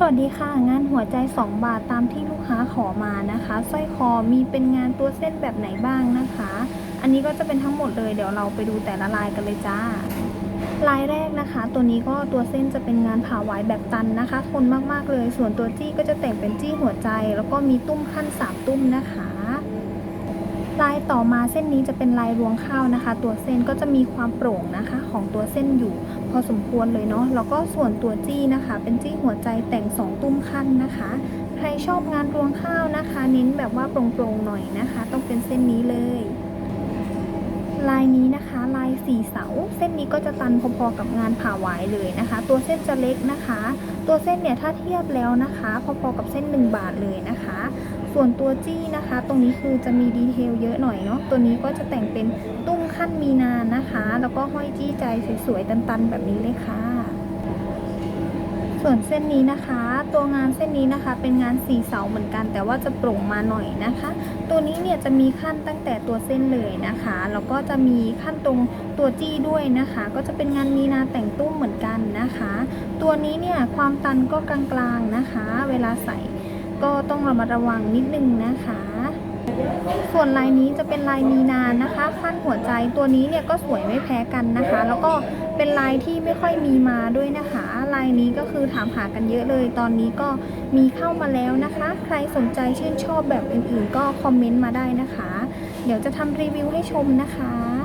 สวัสดีค่ะงานหัวใจ 2 บาทตามที่ลูกค้าขอมานะคะสร้อยคอมีเป็นงานตัวเส้นแบบไหนบ้างนะคะ อันนี้ก็จะเป็นทั้งหมดเลยเดี๋ยวเราไปดูแต่ละลายกันเลยจ้า ลายแรกนะคะ ตัวนี้ก็ตัวเส้นจะเป็นงานผ่าไว้แบบตันนะคะทนมากๆเลย ส่วนตัวจี้ก็จะแต่งเป็นจี้หัวใจ แล้วก็มีตุ้มขั้นสามตุ้มนะคะ ลายต่อมาเส้นนี้จะเป็นลายรวงข้าวนะคะ ตัวเส้นก็จะมีความโปร่งนะคะ ของตัวเส้นอยู่ พอสมควรเลยเนาะแล้วก็ส่วนตัวจี้นะคะ เป็นจี้หัวใจแต่งสองตุ้มขั้นนะคะ ใครชอบงานรวงข้าวนะคะ เน้นแบบว่าโปร่งๆหน่อยนะคะ ต้องเป็นเส้นนี้เลย 4 เสา เส้นนี้ก็จะตันพอๆกับงานผ่าหวายเลยนะคะ ตัวเส้นจะเล็กนะคะ ตัวเส้นเนี่ยถ้าเทียบแล้วนะคะ พอๆกับเส้น 1 บาทเลยนะคะ ส่วนตัวจี้นะคะ ตรงนี้คือจะมีดีเทลเยอะหน่อยเนาะตัวนี้ก็จะแต่งเป็นตุ้งขั้นมีนานนะคะ แล้วก็ห้อยจี้ใจสวยๆตันๆแบบนี้เลยค่ะ ส่วนเส้นนี้นะคะ ตัวงานเส้นนี้นะคะ เป็นงานสี่เสาเหมือนกัน แต่ว่าจะโปร่งมาหน่อยนะคะ ตัวนี้เนี่ยจะมีขั้นตั้งแต่ตัวเส้นเลยนะคะแล้วก็จะมีขั้นตรงตัวจี้ด้วยนะคะ ก็จะเป็นงานมีนาแต่งตุ้มเหมือนกันนะคะ ตัวนี้เนี่ยความตันก็กลางๆนะคะ เวลาใส่ก็ต้องระมัดระวังนิดนึงนะคะ ส่วนลายนี้จะเป็นลายมีนานะคะขั้นหัวใจตัวนี้เนี่ยก็สวยไม่แพ้กันนะคะ แล้วก็เป็นลายที่ไม่ค่อยมีมาด้วยนะคะ ลายนี้ก็คือถามหากันเยอะเลย ตอนนี้ก็มีเข้ามาแล้วนะคะ ใครสนใจชื่นชอบแบบอื่นๆ ก็คอมเมนต์มาได้นะคะ เดี๋ยวจะทำรีวิวให้ชมนะคะ